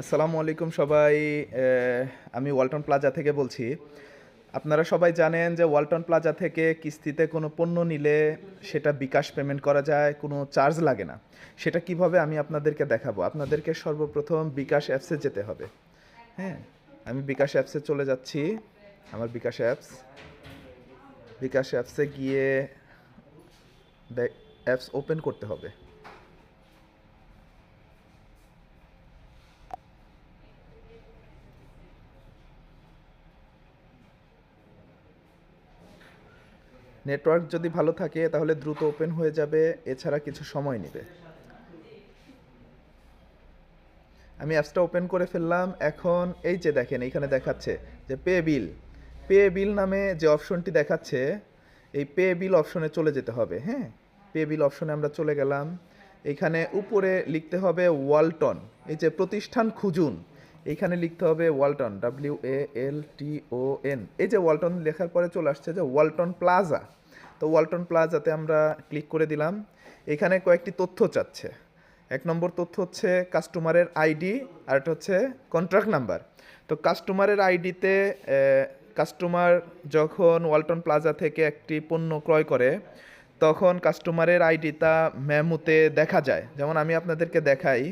আসসালামু আলাইকুম সবাই। আমি ওয়ালটন প্লাজা থেকে বলছি। আপনারা সবাই জানেন যে ওয়ালটন প্লাজা থেকে কিস্তিতে কোনো পণ্য নিলে সেটা বিকাশ পেমেন্ট করা যায়, কোনো চার্জ লাগে না। সেটা কীভাবে আমি আপনাদেরকে দেখাবো? আপনাদেরকে সর্বপ্রথম বিকাশ অ্যাপসে যেতে হবে। হ্যাঁ আমি বিকাশ অ্যাপসে চলে যাচ্ছি, আমার বিকাশ অ্যাপস। বিকাশ অ্যাপসে গিয়ে অ্যাপস ওপেন করতে হবে। নেটওয়ার্ক যদি ভালো থাকে, তাহলে দ্রুত ওপেন হয়ে যাবে, এছাড়া কিছু সময় নেবে। আমি অ্যাপসটা ওপেন করে ফেললাম। এখন এই যে দেখেন, এইখানে দেখাচ্ছে যে পে বিল। পে বিল নামে যে অপশনটি দেখাচ্ছে, এই পে বিল অপশনে চলে যেতে হবে হ্যাঁ? পে বিল অপশনে আমরা চলে গেলাম। এখানে উপরে লিখতে হবে ওয়ালটন। এই যে প্রতিষ্ঠান খুঁজুন, এইখানে লিখতে হবে Walton W A L T O N এই যে ওয়ালটন লেখার পরে চলে আসছে যে ওয়ালটন প্লাজা। তো ওয়ালটন প্লাজাতে আমরা ক্লিক করে দিলাম। এখানে কয়েকটি তথ্য চাচ্ছে। এক নম্বর তথ্য হচ্ছে কাস্টমারের আইডি আর একটা হচ্ছে কন্ট্রাক্ট নাম্বার। তো কাস্টমারের আইডিতে কাস্টমার যখন ওয়ালটন প্লাজা থেকে একটি পণ্য ক্রয় করে, তখন কাস্টমারের আইডিটা মেমুতে দেখা যায়। যেমন আমি আপনাদেরকে দেখাই।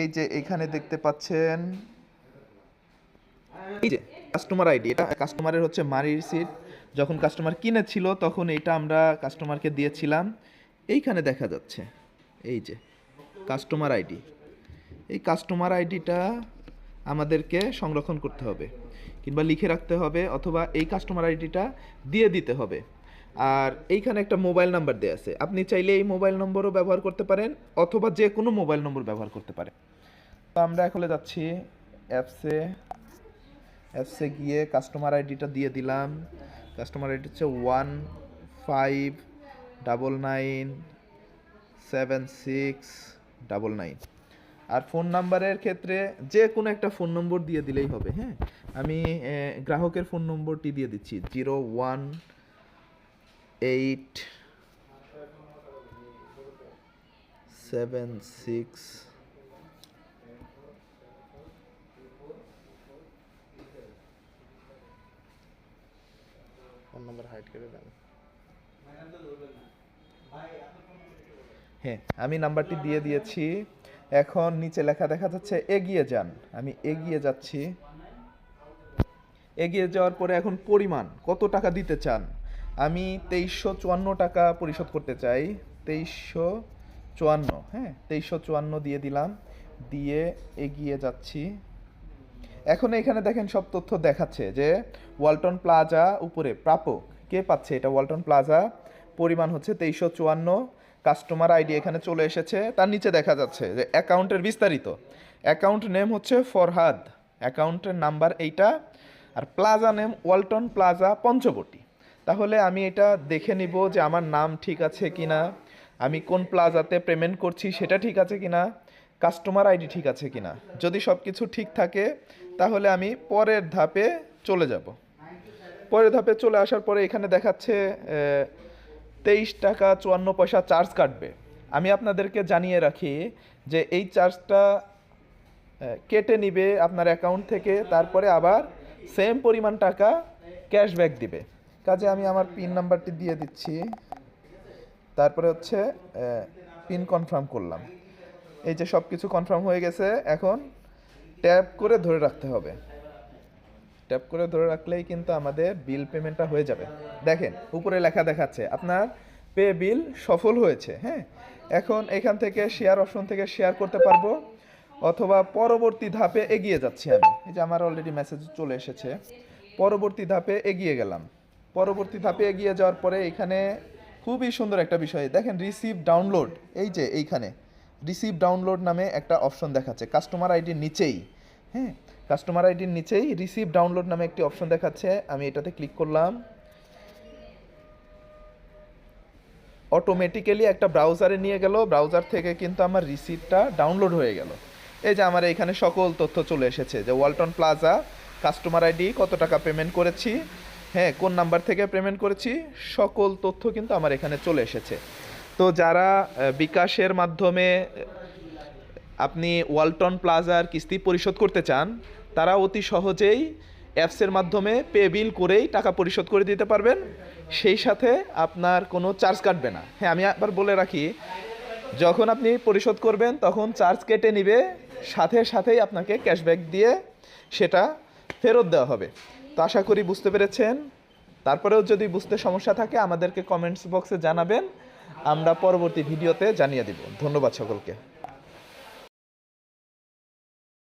এই যে এখানে দেখতে পাচ্ছেন, এই যে কাস্টমার আইডি, এটা কাস্টমারের হচ্ছে মানি রিসিট যখন কাস্টমার কিনেছিল, তখন এটা আমরা কাস্টমারকে দিয়েছিলাম। এইখানে দেখা যাচ্ছে, এই যে কাস্টমার আইডি এই কাস্টমার আইডিটা আমাদেরকে সংরক্ষণ করতে হবে, কিংবা লিখে রাখতে হবে, অথবা এই কাস্টমার আইডিটা দিয়ে দিতে হবে। আর এইখানে একটা মোবাইল নাম্বার দেওয়া আছে। আপনি চাইলে এই মোবাইল নম্বরও ব্যবহার করতে পারেন, অথবা যে কোনো মোবাইল নম্বর ব্যবহার করতে পারেন। তো আমরা এখন যাচ্ছি অ্যাপসে অ্যাপসে গিয়ে কাস্টমার আইডিটা দিয়ে দিলাম। কাস্টমার আইডি হচ্ছে one five double nine seven six double nine. আর ফোন নাম্বারের ক্ষেত্রে যে কোনো একটা ফোন নম্বর দিয়ে দিলেই হবে হ্যাঁ? আমি গ্রাহকের ফোন নম্বরটি দিয়ে দিচ্ছি, zero one eight seven six phone number hide করে দেন। হ্যাঁ আমি নাম্বারটি দিয়ে দিয়েছি। এখন নিচে লেখা দেখা যাচ্ছে, এগিয়ে যান। আমি এগিয়ে যাচ্ছি। এগিয়ে যাওয়ার পরে এখন পরিমাণ, কত টাকা দিতে চান? আমি তেইশশো চুয়ান্ন টাকা পরিশোধ করতে চাই। তেইশশো চুয়ান্ন হ্যাঁ তেইশশো চুয়ান্ন দিয়ে দিলাম। দিয়ে এগিয়ে যাচ্ছি। এখন এখানে দেখেন সব তথ্য দেখাচ্ছে যে ওয়ালটন প্লাজা উপরে, প্রাপক, কে পাচ্ছে এটা? ওয়ালটন প্লাজা, পরিমাণ হচ্ছে তেইশশো চুয়ান্ন, কাস্টমার আইডি এখানে চলে এসেছে, তার নিচে দেখা যাচ্ছে যে অ্যাকাউন্টের বিস্তারিত। অ্যাকাউন্ট নেম হচ্ছে ফরহাদ, অ্যাকাউন্টের নাম্বার এইটা, আর plaza name Walton plaza Panchabati. তাহলে আমি এটা দেখে নিব যে আমার নাম ঠিক আছে কিনা, আমি কোন প্লাজাতে পেমেন্ট করছি সেটা ঠিক আছে কিনা। কাস্টমার আইডি ঠিক আছে কিনা। যদি সব কিছু ঠিক থাকে, তাহলে আমি পরের ধাপে চলে যাব। পরের ধাপে চলে আসার পরে এখানে দেখাচ্ছে তেইশ টাকা চুয়ান্ন পয়সা চার্জ কাটবে। আমি আপনাদেরকে জানিয়ে রাখি যে এই চার্জটা কেটে নিবে আপনার অ্যাকাউন্ট থেকে, তারপরে আবার সেম পরিমাণ টাকা ক্যাশব্যাক দিবে। কাজে আমি আমার পিন নাম্বারটি দিয়ে দিচ্ছি। তারপরে হচ্ছে পিন কনফার্ম করলাম। এই যে সব কিছু কনফার্ম হয়ে গেছে, এখন ট্যাপ করে ধরে রাখতে হবে। ট্যাপ করে ধরে রাখলেই কিন্তু আমাদের বিল পেমেন্টটা হয়ে যাবে। দেখেন, উপরে লেখা দেখাচ্ছে, আপনার পে বিল সফল হয়েছে হ্যাঁ? এখন এখান থেকে শেয়ার অপশন থেকে শেয়ার করতে পারব, অথবা পরবর্তী ধাপে এগিয়ে যাচ্ছি আমি। এই যে আমার অলরেডি মেসেজ চলে এসেছে, পরবর্তী ধাপে এগিয়ে গেলাম। পরবর্তী ধাপে এগিয়ে যাওয়ার পরে এখানে খুবই সুন্দর একটা বিষয়, দেখেন রিসিভ ডাউনলোড এই যে এইখানে। রিসিভ ডাউনলোড নামে একটা অপশন দেখাচ্ছে। কাস্টমার আইডির নিচেই হ্যাঁ? কাস্টমার আইডির নিচেই রিসিভ ডাউনলোড নামে একটি অপশন দেখাচ্ছে। আমি এটাতে ক্লিক করলাম। অটোমেটিক্যালি একটা ব্রাউজারে নিয়ে গেল। ব্রাউজার থেকে কিন্তু আমার রিসিপ্টটা ডাউনলোড হয়ে গেল। এই যে আমার এখানে সকল তথ্য চলে এসেছে। যে ওয়ালটন প্লাজা কাস্টমার আইডি কত টাকা পেমেন্ট করেছি হ্যাঁ? কোন নাম্বার থেকে পেমেন্ট করেছি, সকল তথ্য কিন্তু আমার এখানে চলে এসেছে। তো যারা বিকাশের মাধ্যমে আপনি ওয়ালটন প্লাজার কিস্তি পরিশোধ করতে চান, তারা অতি সহজেই অ্যাপসের মাধ্যমে পে বিল করেই টাকা পরিশোধ করে দিতে পারবেন। সেই সাথে আপনার কোনো চার্জ কাটবে না। হ্যাঁ আমি একবার বলে রাখি, যখন আপনি পরিশোধ করবেন, তখন চার্জ কেটে নিবে, সাথে সাথেই আপনাকে ক্যাশব্যাক দিয়ে সেটা ফেরত দেওয়া হবে। তো আশা করি বুঝতে পেরেছেন। তারপরেও যদি বুঝতে সমস্যা থাকে, আমাদেরকে কমেন্টস বক্সে জানাবেন। আমরা পরবর্তী ভিডিওতে জানিয়ে দিব। ধন্যবাদ সকলকে।